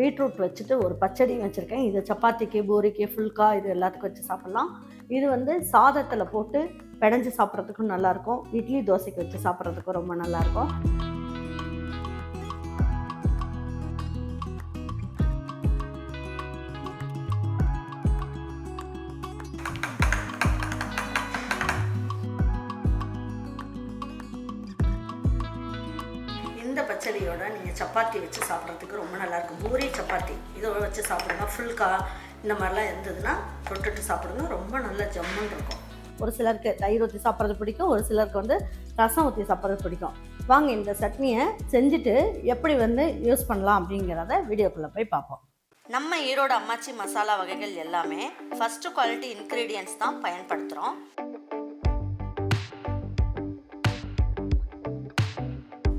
Beetroot வச்சுட்டு ஒரு பச்சடி வச்சுருக்கேன். இது சப்பாத்திக்கு பூரிக்கு ஃபுல்கா இது எல்லாத்துக்கும் வச்சு சாப்பிட்லாம். இது வந்து சாதத்தில் போட்டு பிடைஞ்சு சாப்பிட்றதுக்கும் நல்லாயிருக்கும் இட்லி தோசைக்கு வச்சு சாப்பிட்றதுக்கும் ரொம்ப நல்லாயிருக்கும் இந்த பச்சடியோட நீங்கள் சப்பாத்தி வச்சு சாப்பிட்றதுக்கு ரொம்ப நல்லாயிருக்கும் பூரி சப்பாத்தி இதோட வச்சு சாப்பிடுங்க. ஃபுல்கா இந்த மாதிரிலாம் இருந்ததுன்னா தொட்டுட்டு சாப்பிடுங்க. ரொம்ப நல்ல ஜம்முன்னு இருக்கும். ஒரு சிலருக்கு தயிர் ஊற்றி சாப்பிட்றது பிடிக்கும் ஒரு சிலருக்கு வந்து ரசம் ஊற்றி சாப்பிட்றது பிடிக்கும். வாங்க இந்த சட்னியை செஞ்சுட்டு எப்படி வந்து யூஸ் பண்ணலாம் அப்படிங்கிறத வீடியோக்குள்ளே போய் பார்ப்போம். நம்ம ஈரோடு அம்மாச்சி மசாலா வகைகள் எல்லாமே ஃபர்ஸ்ட் குவாலிட்டி இன்க்ரீடியன்ஸ் தான் பயன்படுத்துகிறோம்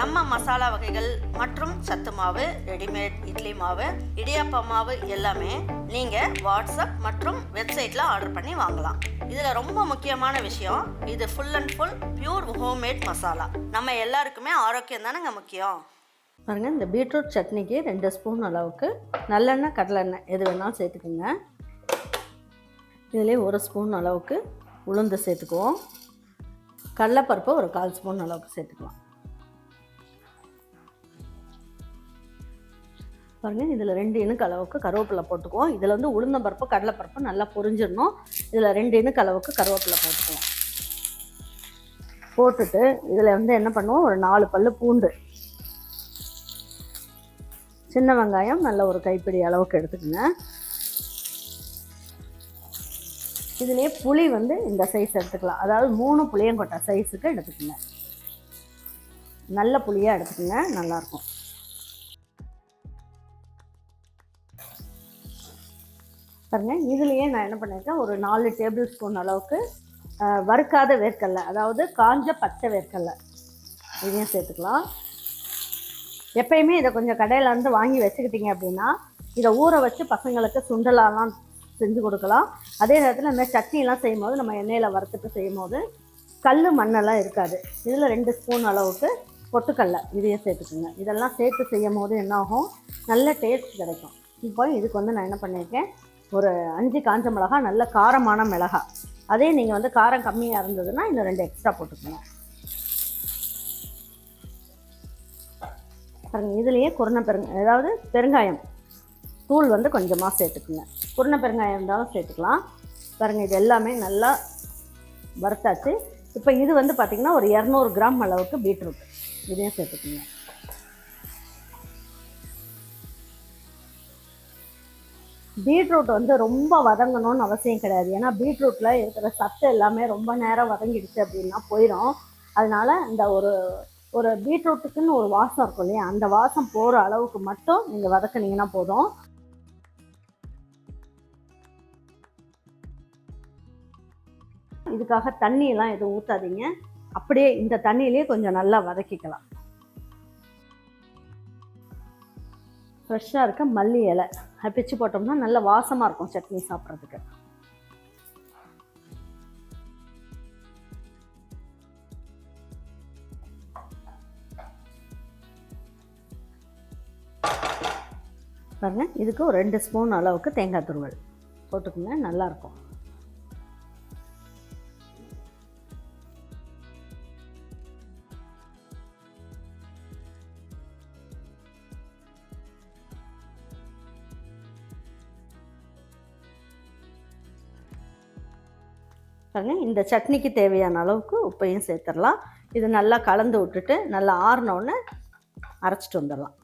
நம்ம மசாலா வகைகள் மற்றும் சத்து மாவு ரெடிமேட் இட்லி மாவு இடியாப்ப மாவு எல்லாமே நீங்கள் வாட்ஸ்அப் மற்றும் வெப்சைட்டில் ஆர்டர் பண்ணி வாங்கலாம். இதில் ரொம்ப முக்கியமான விஷயம் இது full and full pure homemade masala நம்ம எல்லாருக்குமே ஆரோக்கியம் தானேங்க முக்கியம்? பாருங்க இந்த பீட்ரூட் சட்னிக்கு ரெண்டு ஸ்பூன் அளவுக்கு நல்லெண்ணெய் கடலெண்ணெய் எது வேணாலும் சேர்த்துக்குங்க. இதுலேயே ஒரு ஸ்பூன் அளவுக்கு உளுந்து சேர்த்துக்குவோம். கடலைப்பருப்பு ஒரு கால் ஸ்பூன் அளவுக்கு சேர்த்துக்கலாம். பாருங்கள் இதில் ரெண்டு இணுக்கு அளவுக்கு கருவேப்பிலை போட்டுக்குவோம். இதில் வந்து உளுந்தம்பருப்பு கடலைப்பருப்பு நல்லா பொரிஞ்சிடணும். இதில் ரெண்டு இணுக்கு அளவுக்கு கருவேப்பிலை போட்டுக்குவோம். போட்டுட்டு இதில் வந்து என்ன பண்ணுவோம்? ஒரு நாலு பல் பூண்டு. சின்ன வெங்காயம் நல்ல ஒரு கைப்பிடி அளவுக்கு எடுத்துக்கோங்க. இதுலேயே புளி வந்து இந்த சைஸ் எடுத்துக்கலாம். அதாவது மூணு புளியங்கொட்டை சைஸுக்கு எடுத்துக்கோங்க. நல்ல புளியாக எடுத்துக்கோங்க நல்லாயிருக்கும் பாருங்கள் இதுலேயே நான் என்ன பண்ணியிருக்கேன் ஒரு நாலு டேபிள் ஸ்பூன் அளவுக்கு வறுக்காத வேர்க்கடலை அதாவது காஞ்ச பச்சை வேர்க்கடலை. இதையும் சேர்த்துக்கலாம். எப்பயுமே இதை கொஞ்சம் கடையில் வந்து வாங்கி வச்சுக்கிட்டீங்க அப்படின்னா இதை ஊற வச்சு பசங்களுக்கு சுண்டலாலாம் செஞ்சு கொடுக்கலாம். அதே நேரத்தில் இந்த மாதிரி சட்னிலாம் செய்யும் போது நம்ம எண்ணெயில் வறுத்துட்டு செய்யும் போது கல் மண்ணெல்லாம் இருக்காது. இதில் ரெண்டு ஸ்பூன் அளவுக்கு பொட்டுக்கடலை இதையும் சேர்த்துக்குங்க. இதெல்லாம் சேர்த்து செய்யும் போது என்ன ஆகும்? நல்ல டேஸ்ட் கிடைக்கும். இப்போ இதுக்கு வந்து நான் என்ன பண்ணியிருக்கேன் ஒரு அஞ்சு காஞ்ச மிளகா நல்ல காரமான மிளகா. அதே நீங்கள் வந்து காரம் கம்மியாக இருந்ததுன்னா இன்னும் ரெண்டு எக்ஸ்ட்ரா போட்டுக்கோங்க. பாருங்க இதுலேயே குருணை பெருங்க அதாவது பெருங்காயம். தூள் வந்து கொஞ்சமாக சேர்த்துக்குங்க. குருணை பெருங்காயம் இருந்தாலும் சேர்த்துக்கலாம். பாருங்கள் இது எல்லாமே நல்லா வறுத்தாச்சு. இப்போ இது வந்து பார்த்திங்கன்னா ஒரு இரநூறு கிராம் அளவுக்கு பீட்ரூட். இதையும் சேர்த்துக்குங்க. பீட்ரூட் வந்து ரொம்ப வதங்கணும்னு அவசியம் கிடையாது. ஏன்னா பீட்ரூட்டில் இருக்கிற சத்து எல்லாமே ரொம்ப நேரம் வதங்கிடுச்சு அப்படின்னா போயிடும் அதனால இந்த ஒரு ஒரு பீட்ரூட்டுக்குன்னு ஒரு வாசம் இருக்கும் இல்லையா? அந்த வாசம் போகிற அளவுக்கு மட்டும் நீங்கள் வதக்குனீங்கன்னா போதும். இதுக்காக தண்ணியெல்லாம் எதுவும் ஊற்றாதீங்க அப்படியே இந்த தண்ணியிலே கொஞ்சம் நல்லா வதக்கிக்கலாம். ஃப்ரெஷ்ஷாக இருக்க மல்லி இலை. பிச்சு போட்டோம்னா நல்ல வாசமாக இருக்கும் சட்னி சாப்பிட்றதுக்கு. பாருங்க இதுக்கு ஒரு ரெண்டு ஸ்பூன் அளவுக்கு தேங்காய் துருவல். போட்டுக்கோங்க நல்லாயிருக்கும் பாருங்கள் இந்த சட்னிக்கு தேவையான அளவுக்கு உப்பையும் சேர்த்துடலாம். இது நல்லா கலந்து விட்டுட்டு நல்லா ஆறினோடனே அரைச்சிட்டு வந்துடலாம்.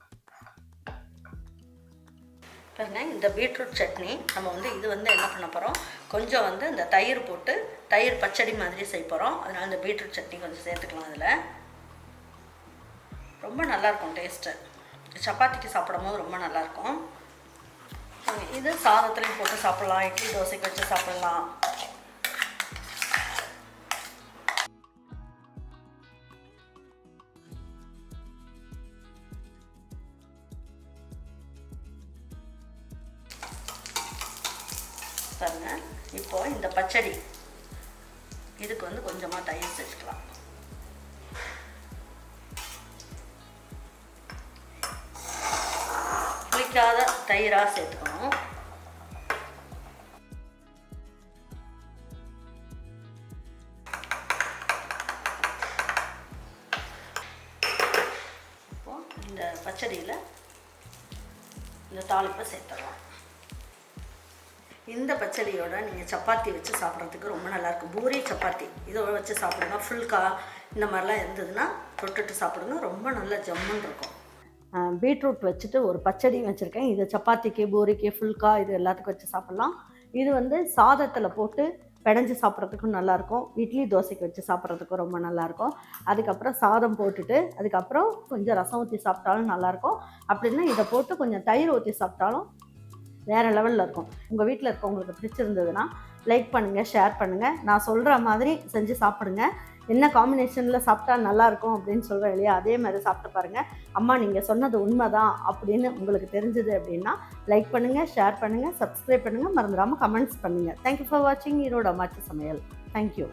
பாருங்க இந்த பீட்ரூட் சட்னி நம்ம வந்து இது வந்து என்ன பண்ண போகிறோம் கொஞ்சம் வந்து இந்த தயிர் போட்டு தயிர் பச்சடி மாதிரி செய்ய போகிறோம் அதனால் இந்த பீட்ரூட் சட்னி கொஞ்சம் சேர்த்துக்கலாம் அதில் ரொம்ப நல்லாயிருக்கும் டேஸ்ட்டு சப்பாத்திக்கு சாப்பிடும் போது ரொம்ப நல்லாயிருக்கும் இது சாதத்துலேயும் போட்டு சாப்பிட்லாம். இட்லி தோசைக்கு வச்சு சாப்பிட்லாம். பாருங்க இப்போ இந்த பச்சடி. இதுக்கு வந்து கொஞ்சமாக தயிர் சேர்த்துக்கலாம். புளிக்காத தயிராக சேர்த்துக்கணும். இப்போ இந்த பச்சடியில் இந்த தாளிப்பை சேர்த்துடலாம். இந்த பச்சடியோட நீங்கள் சப்பாத்தி வச்சு சாப்பிட்றதுக்கு ரொம்ப நல்லாயிருக்கும் பூரி சப்பாத்தி இதோட வச்சு சாப்பிடுங்க. ஃபுல்கா இந்த மாதிரிலாம் இருந்ததுன்னா தொட்டுட்டு சாப்பிடுங்க. ரொம்ப நல்ல ஜம்முன்னு இருக்கும். பீட்ரூட் வச்சுட்டு ஒரு பச்சடியும் வச்சுருக்கேன். இது சப்பாத்திக்கு பூரிக்கு ஃபுல்கா இது எல்லாத்துக்கும் வச்சு சாப்பிட்லாம். இது வந்து சாதத்தில் போட்டு பிணைஞ்சு சாப்பிட்றதுக்கும் நல்லாயிருக்கும் இட்லி தோசைக்கு வச்சு சாப்பிட்றதுக்கும் ரொம்ப நல்லாயிருக்கும் அதுக்கப்புறம் சாதம் போட்டுட்டு அதுக்கப்புறம் கொஞ்சம் ரசம் ஊற்றி சாப்பிட்டாலும் நல்லாயிருக்கும் அப்படின்னா இதை போட்டு கொஞ்சம் தயிர் ஊற்றி சாப்பிட்டாலும் வேறு லெவலில் இருக்கும். உங்கள் வீட்டில் இருக்கவங்களுக்கு பிடிச்சிருந்ததுன்னா லைக் பண்ணுங்கள் ஷேர் பண்ணுங்கள் நான் சொல்கிற மாதிரி செஞ்சு சாப்பிடுங்க. என்ன காம்பினேஷனில் சாப்பிட்டா நல்லாயிருக்கும் அப்படின்னு சொல்கிறேன் இல்லையா? அதே மாதிரி சாப்பிட்டு பாருங்கள் அம்மா நீங்கள் சொன்னது உண்மை தான் அப்படின்னு உங்களுக்கு தெரிஞ்சது அப்படின்னா லைக் பண்ணுங்கள் ஷேர் பண்ணுங்கள் சப்ஸ்கிரைப் பண்ணுங்கள் மறந்துடாமல் கமெண்ட்ஸ் பண்ணுங்கள் தேங்க்யூ ஃபார் வாட்சிங் ஈரோட அம்மாச்சி சமையல். தேங்க்யூ